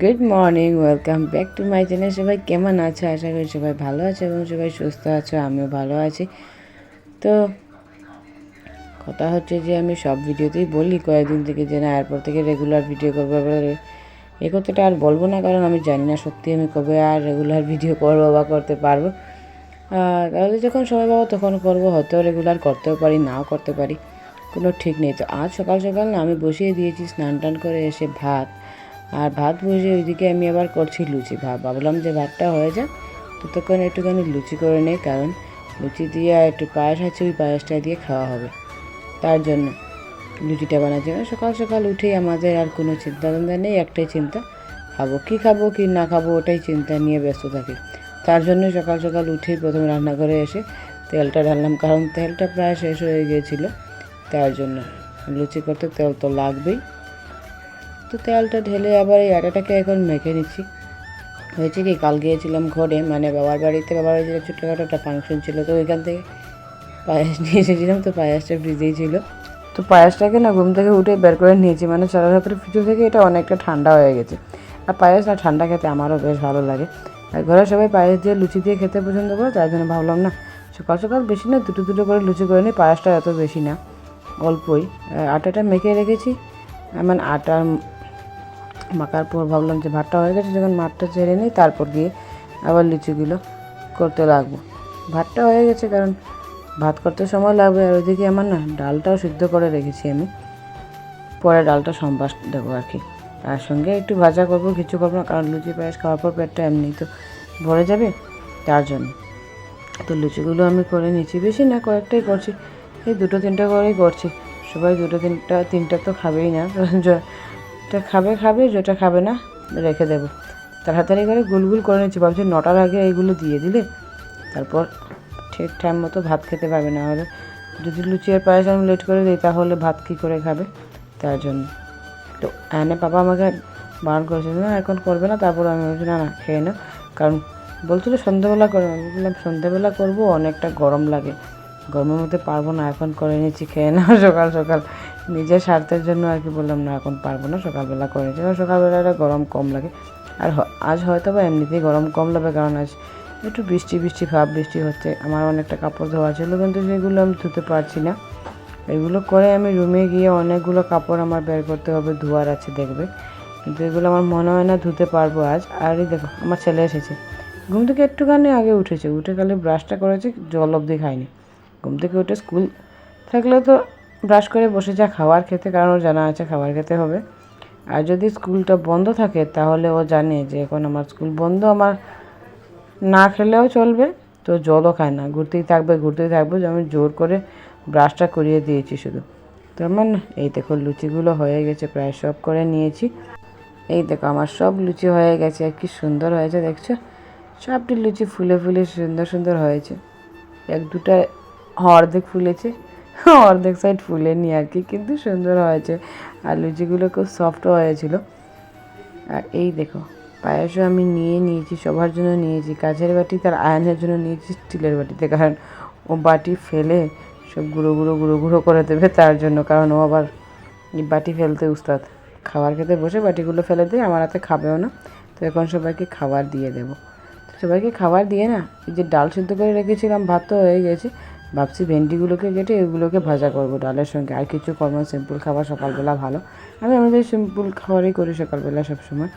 Good morning, welcome back to my channel. সবাই কেমন আছো? আশা করি সবাই ভালো আছে এবং সবাই সুস্থ আছো, আমিও ভালো আছি। তো কথা হচ্ছে যে আমি সব ভিডিওতেই বলি, কয়েকদিন থেকে যে না, এরপর থেকে রেগুলার ভিডিও করব এ কথাটা আর বলব না, কারণ আমি জানি না সত্যি আমি কবে আর রেগুলার ভিডিও করব বা করতে পারব। তাহলে যখন সময় পাবো তখন করব, হয়তো রেগুলার করতেও পারি, নাও করতে পারি, কোনো ঠিক নেই। তো আজ সকাল সকাল না, আমি বসিয়ে দিয়েছি স্নান টান করে এসে ভাত আর ভাত বসে ওইদিকে আমি আবার করছি লুচি ভাব ভাবলাম যে ভাতটা হয়ে যাক ততক্ষণ একটুখানি লুচি করে নেই, কারণ লুচি দিয়ে আর একটু পায়েস আছে, ওই পায়েসটা দিয়ে খাওয়া হবে। তার জন্য লুচিটা জন্য সকাল সকাল উঠেই আমাদের আর কোনো চিন্তা ভাবনা নেই, একটাই চিন্তা, খাব কি খাব কি না খাব ওটাই চিন্তা নিয়ে ব্যস্ত থাকি। তার জন্য সকাল সকাল উঠেই প্রথমে রান্নাঘরে এসে তেলটা ঢাললাম, কারণ তেলটা প্রায় শেষ হয়ে গিয়েছিল। তার জন্য লুচি করতে তেল তো লাগবেই। তো তেলটা ঢেলে আবার এই আটাটাকে এখন মেখে নিচ্ছি। হয়েছে কি, কাল গিয়েছিলাম ঘরে মানে বাবার বাড়িতে বাবার বাড়িতে ছোটোখাটো একটা ফাংশন ছিল, তো ওইখান থেকে পায়েস নিয়ে এসেছিলাম, তো পায়েসটা ফ্রিজেই ছিল। তো পায়েসটাকে না ঘুম থেকে উঠে বের করে নিয়েছি মানে রাতের ফ্রিজ থেকে এটা অনেকটা ঠান্ডা হয়ে গেছে। আর পায়েস না ঠান্ডা খেতে আমারও বেশ ভালো লাগে। আর ঘরে সবাই পায়েস দিয়ে লুচি দিয়ে খেতে পছন্দ করে তার জন্য ভাবলাম না, সকাল সকাল বেশি না, দুটো দুটো করে লুচি করে নিই, পায়েসটা এত বেশি না, অল্পই। আটাটা মেখে রেখেছি। মানে আটা মাখার পর ভাবলাম যে ভাতটা হয়ে গেছে, যখন মাঠটা ছেড়ে নিই, তারপর গিয়ে আবার লিচুগুলো করতে লাগবো। ভাতটা হয়ে গেছে, কারণ ভাত করতে সময় লাগবে, আর ওইদিকে আমার না ডালটাও সিদ্ধ করে রেখেছি আমি। পরে ডালটা সম্বাস দেবো আর কি। তার সঙ্গে একটু ভাজা করব, কিছু করব না, কারণ লুচি পায়েস খাওয়ার পর পেটটা এমনি তো ভরে যাবে, তার জন্য। তো লুচিগুলো আমি করে নিচ্ছি বেশি না, কয়েকটাই করছি, এই দুটো তিনটা করেই করছি। সবাই দুটো তিনটা তিনটা তো খাবেই না যেটা খাবে খাবে, যেটা খাবে না, রেখে দেবো। তাড়াতাড়ি করে গুলগুল করে নিচ্ছি ভাবছি নটার আগে এইগুলো দিয়ে দিলে তারপর ঠিক টাইম মতো ভাত খেতে পারবে না হলে যদি লুচি আর পায়েস আমি লেট করে দিই, তাহলে ভাত কী করে খাবে? তার জন্য। তো এনে বাবা আমাকে বারণ করেছিল না, এখন করবে না। তারপর আমি বলছি, না না, খেয়ে নাও। কারণ বলছিল সন্ধ্যাবেলা করে, আমি বললাম, সন্ধ্যাবেলা করব, অনেকটা গরম লাগে। গরমের মধ্যে পারব না, এখন করে নিচ্ছি খেয়ে নাও, সকাল সকাল। নিজের স্বার্থের জন্য আর কি বললাম, না, এখন পারব না, সকালবেলা করে নিচ্ছি কারণ সকালবেলাটা গরম কম লাগে। আর আজ হয়তো বা এমনিতেই গরম কম লাগবে, কারণ আজ একটু বৃষ্টি বৃষ্টি, ভাব, বৃষ্টি হচ্ছে। আমার অনেকটা কাপড় ধোয়া ছিল, কিন্তু সেগুলো আমি ধুতে পারছি না। এগুলো করে আমি রুমে গিয়ে অনেকগুলো কাপড় আমার বের করতে হবে, ধোয়ার আছে দেখবে। কিন্তু এগুলো আমার মনে হয় না ধুতে পারব আজ। আর দেখো, আমার ছেলে এসেছে। ঘুম থেকে একটুখানি আগে উঠেছে, উঠে খালি ব্রাশটা করেছে, জল অবধি খায়নি। ঘুম থেকে উঠে স্কুল থাকলে তো ব্রাশ করে বসে যা খাবার খেতে, কারণ ওর জানা আছে খাবার খেতে হবে। আর যদি স্কুলটা বন্ধ থাকে, তাহলে ও জানে যে এখন আমার স্কুল বন্ধ, আমার না খেলেও চলবে, তো জলও খায় না। ঘুরতেই থাকবে ঘুরতেই থাকবে, যে আমি জোর করে ব্রাশটা করিয়ে দিয়েছি শুধু। তো আমার এই দেখো লুচিগুলো হয়ে গেছে, প্রায় সব করে নিয়েছি। এই দেখো আমার সব লুচি হয়ে গেছে, কি সুন্দর হয়েছে, দেখছ? সবটি লুচি ফুলে ফুলে সুন্দর সুন্দর হয়েছে। এক দুটা অর্ধেক ফুলেছে। অর্ধেক সাইড ফুলেনি আর কি, কিন্তু সুন্দর হয়েছে। আর লুচিগুলো খুব সফটও হয়েছিল। আর এই দেখো, পায়েসও আমি নিয়ে নিয়েছি, সবার জন্য নিয়েছি। কাচের বাটি তার আয়নের জন্য নিয়েছি, স্টিলের বাটিতে, কারণ ও বাটি ফেলে সব গুঁড়ো গুঁড়ো গুঁড়ো গুঁড়ো করে দেবে তার জন্য, কারণ ও আবার বাটি ফেলতে উস্তাদ। খাবার খেতে বসে বাটিগুলো ফেলে দিয়ে আমার হাতে খাবেও না। তো এখন সবাইকে খাবার দিয়ে দেবো। সবাইকে খাবার দিয়ে না, এই যে ডাল সিদ্ধ করে রেখেছিলাম, ভাত তো হয়ে গেছে। ভাবছি ভেন্ডিগুলোকে কেটে এগুলোকে ভাজা করব, ডালের সঙ্গে। আর কিছু করব সিম্পল খাবার সকালবেলা ভালো। আমি আমাদের সিম্পল খাবারই করি সকালবেলা সবসময়।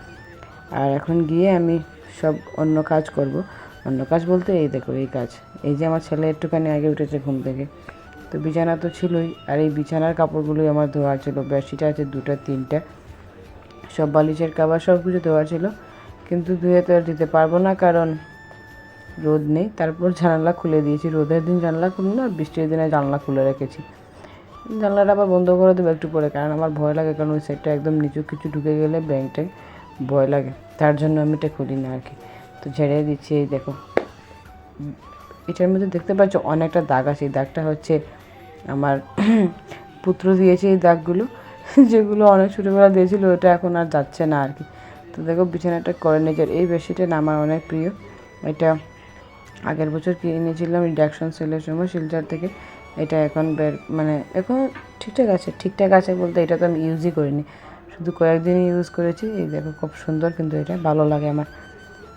আর এখন গিয়ে আমি সব অন্য কাজ করব। অন্য কাজ বলতে এই দেখো, এই কাজ। এই যে আমার ছেলে একটুখানি আগে উঠেছে ঘুম থেকে। তো বিছানা তো ছিলই। আর এই বিছানার কাপড়গুলোই আমার ধোয়া ছিল। বেডশিট আছে দুটো, তিনটা। সব বালিশের কাবার সব কিছু ধোয়া ছিল। কিন্তু ধুয়ে তো আর দিতে পারব না কারণ রোদ নেই, তারপর জানালা খুলে দিয়েছি। রোদের দিন জানলা খুলি না, বৃষ্টির দিনে জানলা খুলে রেখেছি। জানলাটা আবার বন্ধ করে দেবো একটু পরে, কারণ আমার ভয় লাগে, কারণ ওই সাইডটা একদম নিচু কিছু ঢুকে গেলে ব্যাংকটায় ভয় লাগে। তার জন্য আমি এটা খুলি না আর কি তো ঝেড়ে দিচ্ছি, এই দেখো। এটার মধ্যে দেখতে পাচ্ছ অনেকটা দাগ আছে। এই দাগটা হচ্ছে আমার পুত্র দিয়েছে এই দাগগুলো, যেগুলো অনেক ছোটোবেলা দিয়েছিল, ওটা এখন আর যাচ্ছে না আর কি তো দেখো, বিছানাটা করে আর এই বেডশিটটা আমার অনেক প্রিয়। এটা আগের বছর কিনে কিনেছিলাম ইন্ডাকশন সেলের সময় শিলচর থেকে। এটা এখন বের মানে এখন ঠিকঠাক আছে ঠিকঠাক আছে বলতে এটা তো আমি ইউজই করিনি। শুধু কয়েকদিন ইউজ করেছি, এই দেখো খুব সুন্দর কিন্তু এটা, ভালো লাগে আমার।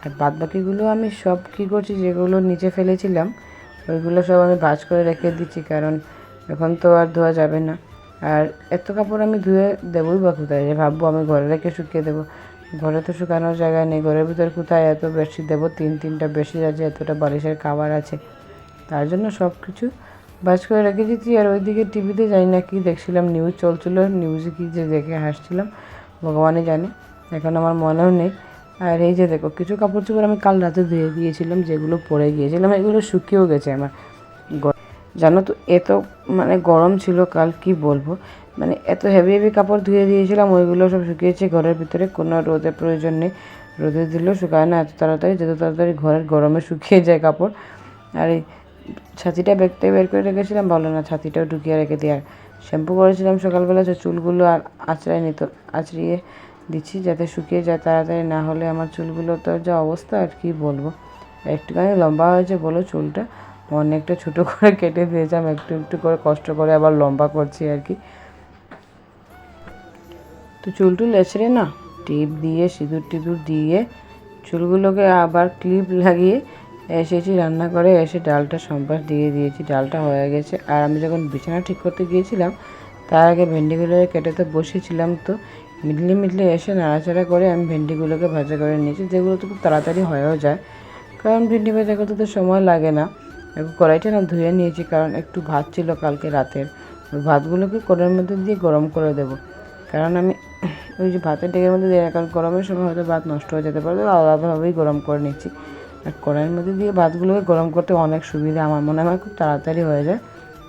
আর বাদ বাকিগুলো আমি সব কী করছি, যেগুলো নিচে ফেলেছিলাম, ওইগুলো সব আমি ভাজ করে রেখে দিচ্ছি, কারণ এখন তো আর ধোয়া যাবে না। আর এত কাপড় আমি ধুয়ে দেবোই বা কোথায় ভাববো আমি ঘরে রেখে শুকিয়ে দেবো। ঘরে তো শুকানোর জায়গা নেই, ঘরের ভিতরে কোথায় এত বেশি দেবো? তিন, তিনটা বেশি আছে, এতটা বালিশের খাবার আছে। তার জন্য সব কিছু বাজ করে রেখে দিচ্ছি আর ওইদিকে টিভিতে জানি না, কি দেখছিলাম? নিউজ চলছিল নিউজে কি যে দেখে হাসছিলাম, ভগবানই জানে, এখন আমার মনেও নেই। আর এই যে দেখো, কিছু কাপড় চোপড় আমি কাল রাতে ধুয়ে দিয়েছিলাম, যেগুলো পরে গিয়েছিলাম, এগুলো শুকিয়েও গেছে আমার। জানো তো, এত মানে গরম ছিল কাল, কি বলব? মানে এত হেভি হেভি কাপড় ধুয়ে দিয়েছিলাম, ওইগুলো সব শুকিয়েছে ঘরের ভিতরে, কোনো রোদের প্রয়োজন নেই। রোদে দিলেও শুকায় না, এত তাড়াতাড়ি, যত তাড়াতাড়ি ঘরের গরমে শুকিয়ে যায় কাপড়। আর এই ছাতিটা ব্যাগটাই বের করে রেখেছিলাম, ভালো না, ছাতিটাও ঢুকিয়ে রেখে দিই। আর শ্যাম্পু করেছিলাম সকালবেলা, যে চুলগুলো আর আঁচড়াই নিত, আঁচড়িয়ে দিচ্ছি যাতে শুকিয়ে যায় তাড়াতাড়ি, না হলে আমার চুলগুলো তো যা অবস্থা, আর কি বলব? একটুখানি লম্বা হয়েছে বলো চুলটা। অনেকটা ছোটো করে কেটে দিয়েছিলাম একটু একটু করে কষ্ট করে আবার লম্বা করছি আর কি। তো চুল টুল এছড়ে না, টিপ দিয়ে, সিঁদুর টিঁদুর দিয়ে, চুলগুলোকে আবার ক্লিপ লাগিয়ে এসেছি রান্না করে, এসে ডালটা সম্পাস দিয়ে দিয়েছি, ডালটা হয়ে গেছে। আর আমি যখন বিছানা ঠিক করতে গিয়েছিলাম, তার আগে ভেন্ডিগুলো কেটে তো বসেছিলাম তো মিডলে মিডলে এসে নাড়াচাড়া করে আমি ভেন্ডিগুলোকে ভাজা করে নিয়েছি, যেগুলো তো খুব তাড়াতাড়ি হয়েও যায়। কারণ ভেন্ডি ভাজা করতে তো সময় লাগে না। কড়াইটা না ধুয়ে নিয়েছি, কারণ একটু ভাত ছিল কালকে রাতের। ভাতগুলোকে কড়াইয়ের মধ্যে দিয়ে গরম করে দেবো। কারণ আমি ওই যে ভাতের ডেকের মধ্যে দিয়ে, কারণ গরমের সময় হয়তো ভাত নষ্ট হয়ে যেতে পারে আলাদাভাবেই গরম করে নিচ্ছি। আর কড়াইয়ের মধ্যে দিয়ে ভাতগুলোকে গরম করতে অনেক সুবিধা, আমার মনে হয় খুব তাড়াতাড়ি হয়ে যায়।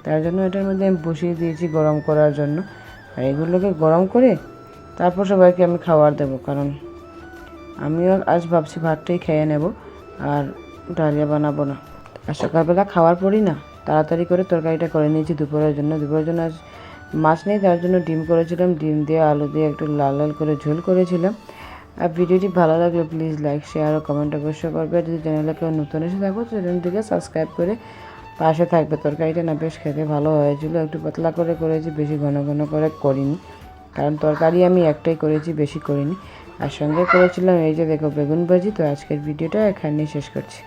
তার জন্য এটার মধ্যে আমি বসিয়ে দিয়েছি গরম করার জন্য। আর এগুলোকে গরম করে তারপর সবাইকে আমি খাবার দেবো, কারণ আমিও আজ ভাবছি ভাতটাই খেয়ে নেব, আর ডালিয়া বানাবো না। আর সকালবেলা খাওয়ার পরই না, তাড়াতাড়ি করে তরকারিটা করে নিয়েছি দুপুরের জন্য। দুপুরের জন্য মাছ নেই, তার জন্য ডিম করেছিলাম। ডিম দিয়ে আলু দিয়ে একটু লাল লাল করে ঝোল করেছিলাম। আর ভিডিওটি ভালো লাগলে প্লিজ লাইক শেয়ার ও কমেন্ট অবশ্যই করবে। আর যদি চ্যানেলে কেউ নতুন এসে থাকো চ্যানেলটিকে সাবস্ক্রাইব করে পাশে থাকবে। তরকারিটা না বেশ খেতে ভালো হয়েছিল। একটু পাতলা করে করেছি, বেশি ঘন ঘন করে করিনি। কারণ তরকারি আমি একটাই করেছি, বেশি করিনি। আর সঙ্গে করেছিলাম এই যে দেখো বেগুন ভাজি। তো আজকের ভিডিওটা এখানেই শেষ করছি।